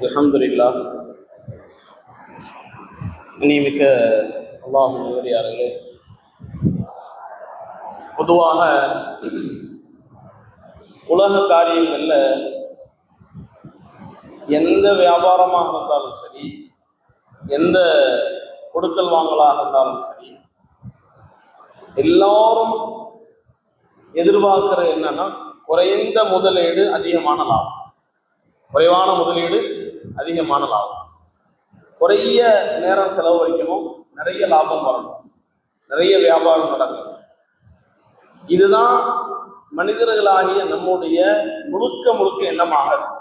அலமதுல்லா இனிமிக்க அல்லாஹ் நல்லடியார்களே பொதுவாக உலக காரியங்களில் எந்த வியாபாரமாக இருந்தாலும் சரி எந்த கொடுக்கல் வாங்கலாக இருந்தாலும் சரி எல்லாரும் எதிர்பார்க்கிறது என்னன்னா குறைந்த முதலீடு அதிகமான லாபம். குறைவான முதலீடு அதிகமான லாபம் குறைய நேரம் செலவழிக்கணும் நிறைய லாபம் வரணும் நிறைய வியாபாரம் நடக்கணும். இதுதான் மனிதர்களாகிய நம்முடைய முழுக்க முழுக்க எண்ணமாக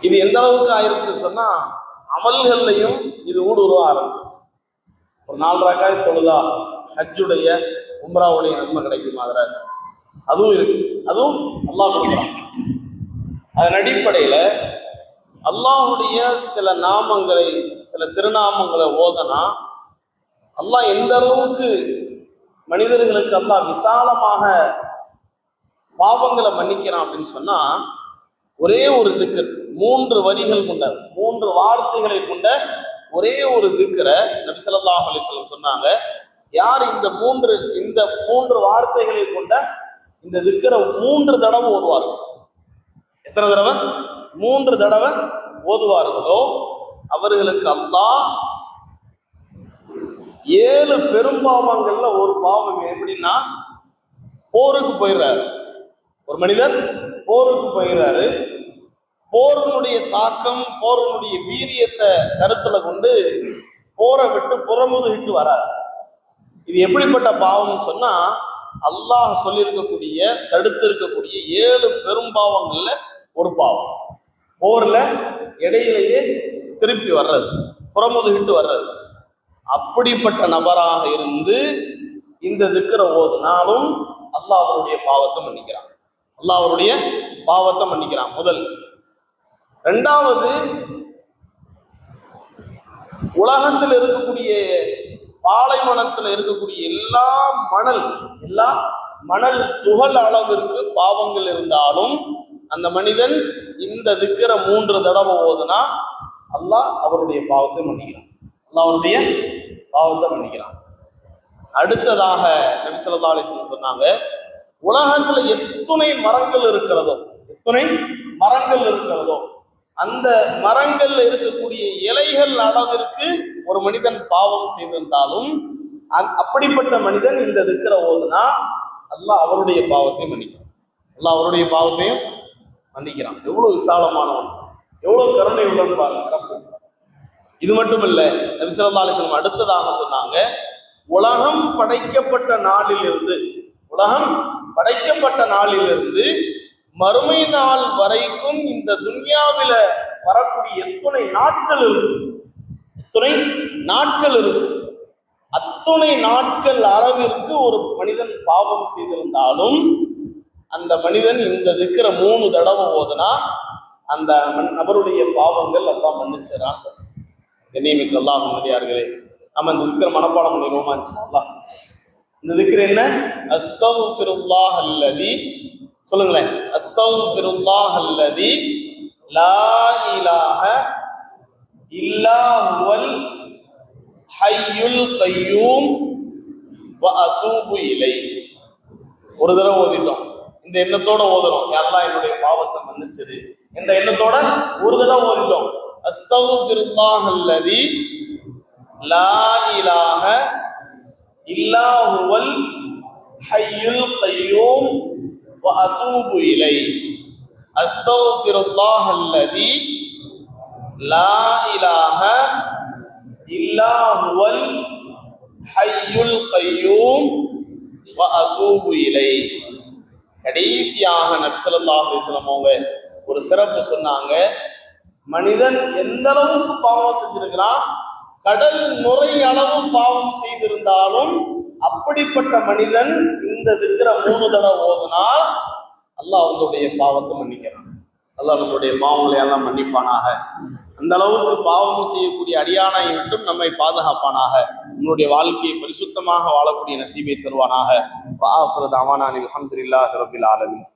இது எந்த அளவுக்கு ஆயிருச்சு சொன்னா அமல்கள்லையும் இது ஊடுருவ ஆரம்பிச்சிருச்சு. ஒரு நாலு ரகாய் தொழுதா ஹஜ்ஜுடைய உம்ராவுடைய நன்மை கிடைக்கும் அதில்? அதுவும் இருக்கு. அதுவும் அல்லாஹ் கொடுக்குறான். அதன் அடிப்படையில அல்லாஹுடைய சில நாமங்களை சில திருநாமங்களை ஓதனா அல்லாஹ் எந்த அளவுக்கு மனிதர்களுக்கு அல்லாஹ் விசாலமாக பாவங்களை மன்னிக்கிறான் அப்படின்னு சொன்னா ஒரே ஒரு திக்கர் மூன்று வரிகள் கொண்ட மூன்று வார்த்தைகளை கொண்ட ஒரே ஒரு திக்கரை நபிசல்லாஹ் ஸல்லல்லாஹு அலைஹி சொன்னாங்க. யார் இந்த மூன்று இந்த மூன்று வார்த்தைகளை கொண்ட இந்த திக்கரை மூன்று தடவை ஓதுவார்கள்? எத்தனை தடவை? மூன்று தடவை ஓதுவார்களோ அவர்களுக்கு அல்லாஹ் ஏழு பெரும்பாவங்கள்ல ஒரு பாவம் எப்படின்னா போருக்கு போயிடுறாரு ஒரு மனிதர் போருக்கு போயிடுறாரு போரினுடைய தாக்கம் போரினுடைய வீரியத்தை கருத்துல கொண்டு போரை விட்டு புறமுதுகிட்டு வராரு. இது எப்படிப்பட்ட பாவம்னு சொன்னா அல்லாஹ் சொல்லியிருக்கக்கூடிய தடுத்து இருக்கக்கூடிய ஏழு பெரும்பாவங்கள்ல ஒரு பாவம். போர்ல இடையிலேயே திருப்பி வர்றது புறமுதுகிட்டு வர்றது. அப்படிப்பட்ட நபராக இருந்து இந்த திக்கிற ஓதுனாலும் அல்லாஹ் அவருடைய பாவத்தை மன்னிக்கிறான். அல்லாஹ் அவருடைய பாவத்தை மன்னிக்கிறான் முதல். ரெண்டாவது உலகத்தில் இருக்கக்கூடிய பாலைவனத்தில் இருக்கக்கூடிய எல்லா மணல் எல்லா மணல் துகள் அளவிற்கு பாவங்கள் இருந்தாலும் அந்த மனிதன் இந்த திக்கிற மூன்று தடவை ஓதுனா அல்லாஹ் அவருடைய பாவத்தை மன்னிக்கிறான். அல்லாஹ் அவருடைய பாவத்தை மன்னிக்கிறான். அடுத்ததாக நபி சொன்னாங்க உலகத்துல எத்துணை மரங்கள் இருக்கிறதோ எத்துணை மரங்கள் இருக்கிறதோ அந்த மரங்கள்ல இருக்கக்கூடிய இலைகள் அளவிற்கு ஒரு மனிதன் பாவம் செய்திருந்தாலும் அந்- அப்படிப்பட்ட மனிதன் இந்த திக்கிற ஓதுனா அல்லாஹ் அவருடைய பாவத்தை மன்னிக்கிறான். அல்லாஹ் அவருடைய பாவத்தையும் மன்னிக்கிறான். எவ்வளவு விசாலமானவன். எவ்வளவு கருணை உள்ளன் பாருங்க இது மட்டும் இல்ல நபி ஸல்லல்லாஹு அடுத்ததாக சொன்னாங்க உலகம் படைக்கப்பட்ட நாளிலிருந்து உலகம் படைக்கப்பட்ட நாளிலிருந்து மறுமை நாள் வரைக்கும் இந்த துன்யாவில வரக்கூடிய எத்துணை நாட்கள் இருக்கும் எத்துணை நாட்கள் இருக்கும் அத்துணை நாட்கள் அளவிற்கு ஒரு மனிதன் பாவம் செய்திருந்தாலும் அந்த மனிதன் இந்த திக்கிற மூணு தடவை ஓதுனா அந்த நபருடைய பாவங்கள் எல்லாம் மன்னிச்சிடறான். கண்ணியமிக்க அல்லாஹ் முன்னாடியார்களே நம்ம இந்த திக்கிற மனப்பாடம் பண்ணிடுவோமா அல்லாஹ். இந்த திக்கிற என்ன? அஸ்தகுஃபிருல்லாஹ் அல்லதி சொல்லுங்களேன். அஸ்தகுஃபிருல்லாஹ் அல்லதி லா இலாஹ இல்லா வல் ஹையுல் கையூம் வ அதூபு இலை ஒரு தடவை ஓதிட்டோம். இந்த எண்ணத்தோட ஓதுறோம் யாரெல்லாம் என்னுடைய பாவத்தை மன்னிச்சது என்ற எண்ணத்தோட ஒரு தடவை ஓதிட்டோம். அஸ்தகுஃபிருல்லாஹ் அல்லதி லா இலாஹ இல்லா ஹுவல் ஹய்யுல் கையூம் வ அதூபு இலை. அஸ்தகுஃபிருல்லாஹ் அல்லதி லா இலாஹ இல்லா ஹுவல் ஹய்யுல் கையூம் வ அதூபு இலை. கடைசியாக நபி ஸல்லல்லாஹு அவங்க ஒரு சிறப்பு சொன்னாங்க. மனிதன் எந்த அளவுக்கு பாவம் செஞ்சிருக்கிறான் கடல் முறை அளவு பாவம் செய்திருந்தாலும் அப்படிப்பட்ட மனிதன் இந்த திருக்கிற மூணு தடவை ஓதுனால் அல்லாஹ் அவங்களுடைய பாவத்தை மன்னிக்கிறான். அல்லாஹ் நம்மளுடைய பாவங்களை எல்லாம் மன்னிப்பானாக. அந்த அளவுக்கு பாவம் செய்யக்கூடிய அடியானை விட்டும் நம்மை பாதுகாப்பானாக. உன்னுடைய வாழ்க்கையை பரிசுத்தமாக வாழக்கூடிய நசீபை தருவானாக. வாஃபிரத் அமானானில் அல்ஹம்துலில்லாஹி ரபில் ஆலமின்.